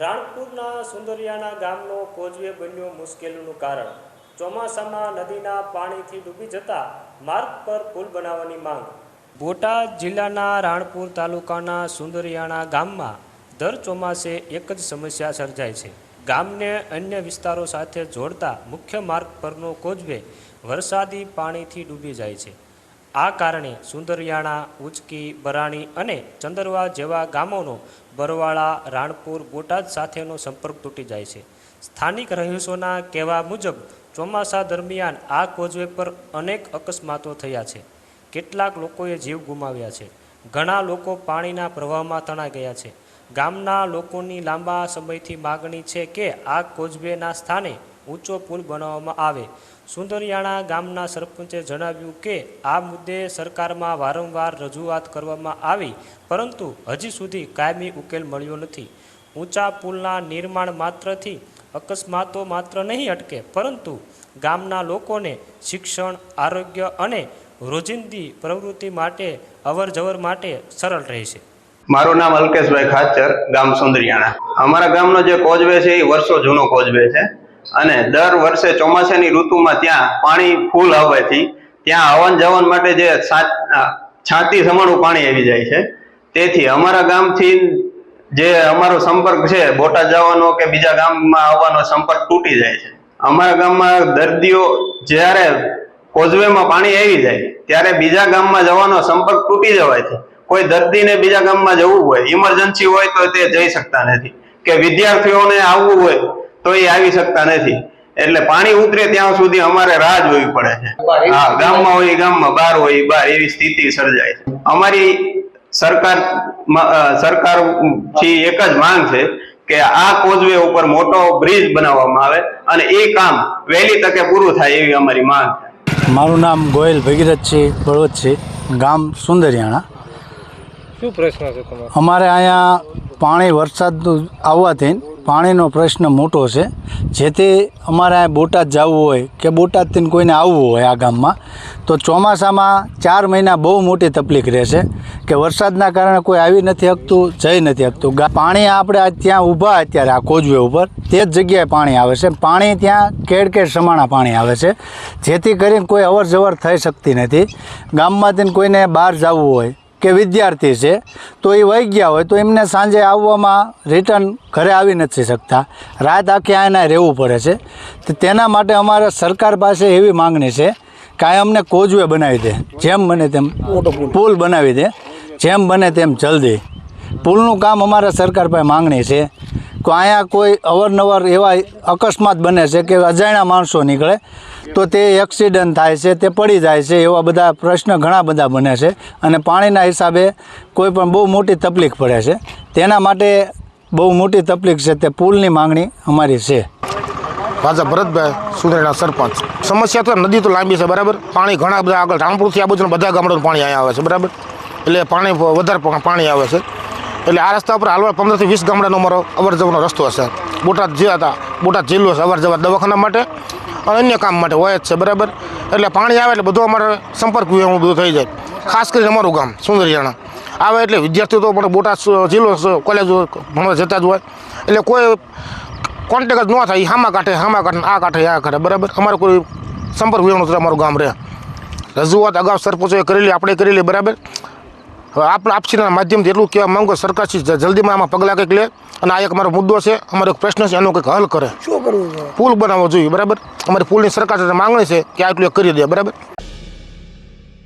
રાણપુરના સુંદરિયાના ગામનો કોઝવે બન્યો મુશ્કેલીનું કારણ. ચોમાસામાં નદીના પાણીથી ડૂબી જતા માર્ગ પર પુલ બનાવવાની માંગ. બોટાદ જિલ્લાના રાણપુર તાલુકાના સુંદરિયાણા ગામમાં દર ચોમાસે એક જ સમસ્યા સર્જાય છે. ગામને અન્ય વિસ્તારો સાથે જોડતા મુખ્ય માર્ગ પરનો કોઝવે વરસાદી પાણીથી ડૂબી જાય છે. આ કારણે સુંદરિયાણા, ઉચકી, બરાણી અને ચંદરવા જેવા ગામોનો બરવાળા, રાણપુર, બોટાદ સાથેનો સંપર્ક તૂટી જાય છે. સ્થાનિક રહીશોના કહેવા મુજબ, ચોમાસા દરમિયાન આ કોઝવે પર અનેક અકસ્માતો થયા છે. કેટલાક લોકોએ જીવ ગુમાવ્યા છે. ઘણા લોકો પાણીના પ્રવાહમાં તણાઈ ગયા છે. ગામના લોકોની લાંબા સમયથી માગણી છે કે આ કોઝવેના સ્થાને ઊંચો પુલ બનાવવામાં આવે. સુંદરિયાણા ગામના સરપંચે જણાવ્યું કે આ મુદ્દે સરકારમાં વારંવાર રજૂઆત કરવામાં આવી, પરંતુ હજી સુધી કાયમી ઉકેલ મળ્યો નથી. ઊંચા પુલના નિર્માણ માત્રથી અકસ્માતો માત્ર નહીં અટકે, પરંતુ ગામના લોકોને શિક્ષણ, આરોગ્ય અને રોજિંદી પ્રવૃત્તિ માટે અવરજવર માટે સરળ રહેશે. મારું નામ અલ્કેશભાઈ ખાચર, ગામ સુંદરિયાણા. અમારા ગામનો જે કોજવે છે એ વર્ષો જૂનો કોજવે છે અને દર વર્ષે ચોમાસાની ઋતુમાં ત્યાં પાણી ફૂલ આવવાથી ત્યાં આવન જવન માટે જે છાતી સમાણું પાણી આવી જાય છે. તેથી અમારા ગામથી જે અમારો સંપર્ક છે, બોટાદ જવાનો કે બીજા ગામમાં આવવાનો સંપર્ક તૂટી જાય છે. અમારા ગામમાં દર્દીઓ જ્યારે કોઝવેમાં પાણી આવી જાય, ત્યારે બીજા ગામમાં જવાનો સંપર્ક તૂટી જવાય છે. કોઈ દર્દીને બીજા ગામમાં જવું હોય ઇમરજન્સી હોય તો તે જઈ શકતા નથી. કે વિદ્યાર્થીઓને આવવું હોય તો એ આવી શકતા નથી. એટલે પાણી ઉતરે ત્યાં સુધી અમારે રાહ જોવી પડે છે. હા ગામમાં હોય ગામમાં બહાર હોય બહાર એવી સ્થિતિ સર્જાય છે. અમારી સરકાર સરકારથી એક જ માંગ છે કે આ કોઝવે ઉપર મોટો બ્રિજ બનાવવામાં આવે અને એ કામ વહેલી તકે પૂરું થાય એવી અમારી માંગ છે. મારું નામ ગોયલ ભગીરથ છે બળવત છે ગામ સુંદરિયાણા. શું પ્રશ્ન છે અમારે અહીંયા પાણી વરસાદ આવવાથી પાણીનો પ્રશ્ન મોટો છે. જેથી અમારે અહીંયા બોટાદ જવું હોય કે બોટાદથી કોઈને આવવું હોય આ ગામમાં, તો ચોમાસામાં ચાર મહિના બહુ મોટી તકલીફ રહેશે કે વરસાદના કારણે કોઈ આવી નથી શકતું, જઈ નથી શકતું. પાણી આપણે ત્યાં ઊભા અત્યારે આ કોજવે ઉપર, તે જ જગ્યાએ પાણી આવે છે. પાણી ત્યાં કેડ કેડ સમાણા પાણી આવે છે. જેથી કરીને કોઈ અવર જવર થઈ શકતી નથી. ગામમાંથી કોઈને બહાર જવું હોય કે વિદ્યાર્થી છે તો એ વહી ગયા હોય તો એમને સાંજે આવવામાં રિટર્ન ઘરે આવી નથી શકતા. રાત આખી આના રહેવું પડે છે. તો તેના માટે અમારે સરકાર પાસે એવી માંગણી છે કે આ અમને કોજવે બનાવી દે જેમ બને તેમ પુલ બનાવી દે જેમ બને તેમ જલ્દી. પુલનું કામ અમારા સરકાર પાસે માંગણી છે કે અહીંયા કોઈ અવારનવાર એવા અકસ્માત બને છે કે અજાણ્યા માણસો નીકળે, તો તે એક્સિડન્ટ થાય છે, તે પડી જાય છે એવા બધા પ્રશ્ન ઘણા બધા બને છે અને પાણીના હિસાબે કોઈ પણ બહુ મોટી તકલીફ પડે છે. તેના માટે બહુ મોટી તકલીફ છે તે પુલની માંગણી અમારી છે. રાજા ભરતભાઈ સુંદરીના સરપંચ. સમસ્યા તો નદી તો લાંબી છે, બરાબર? પાણી ઘણા બધા આગળ રામપુરથી આ બધું બધા ગામડાનું પાણી અહીંયા આવે છે, બરાબર? એટલે પાણી વધારે પાણી આવે છે. એટલે આ રસ્તા ઉપર હાલવા પંદરથી વીસ ગામડાનો અમારો અવર જવાનો રસ્તો હશે. બોટાદ જે હતા, બોટાદ જિલ્લો છે, અવર જવા દવાખાના માટે અને અન્ય કામ માટે હોય જ છે, બરાબર? એટલે પાણી આવે એટલે બધું અમારે સંપર્ક વિહોણું બધું થઈ જાય. ખાસ કરીને અમારું ગામ, સુંદરિયાણા. આવે એટલે વિદ્યાર્થીઓ તો પણ બોટાદ જિલ્લો કોલેજ ભણવા જતા જ હોય. એટલે કોઈ કોન્ટેક જ ન થાય હામા કાંઠે હામા કાંઠે, આ કાંઠે આ કાંઠે, બરાબર? અમારું કોઈ સંપર્ક વિહોણું અમારું ગામ રહે. રજૂઆત અગાઉ સરપંચોએ કરેલી, આપણે કરેલી, બરાબર? આપણે આપસીના માધ્યમથી એટલું કહેવા માંગો સરકારશ્રી જ- જલ્દીમાં આમાં પગલાં કંઈક લે અને આ એક અમારો મુદ્દો છે અમારો એક પ્રશ્ન છે એનો કંઈક હલ કરે. પુલ બનાવવો જોઈએ બરાબર? અમારી પુલની સરકાર માંગણી છે કે આટલું એક કરી દે બરાબર?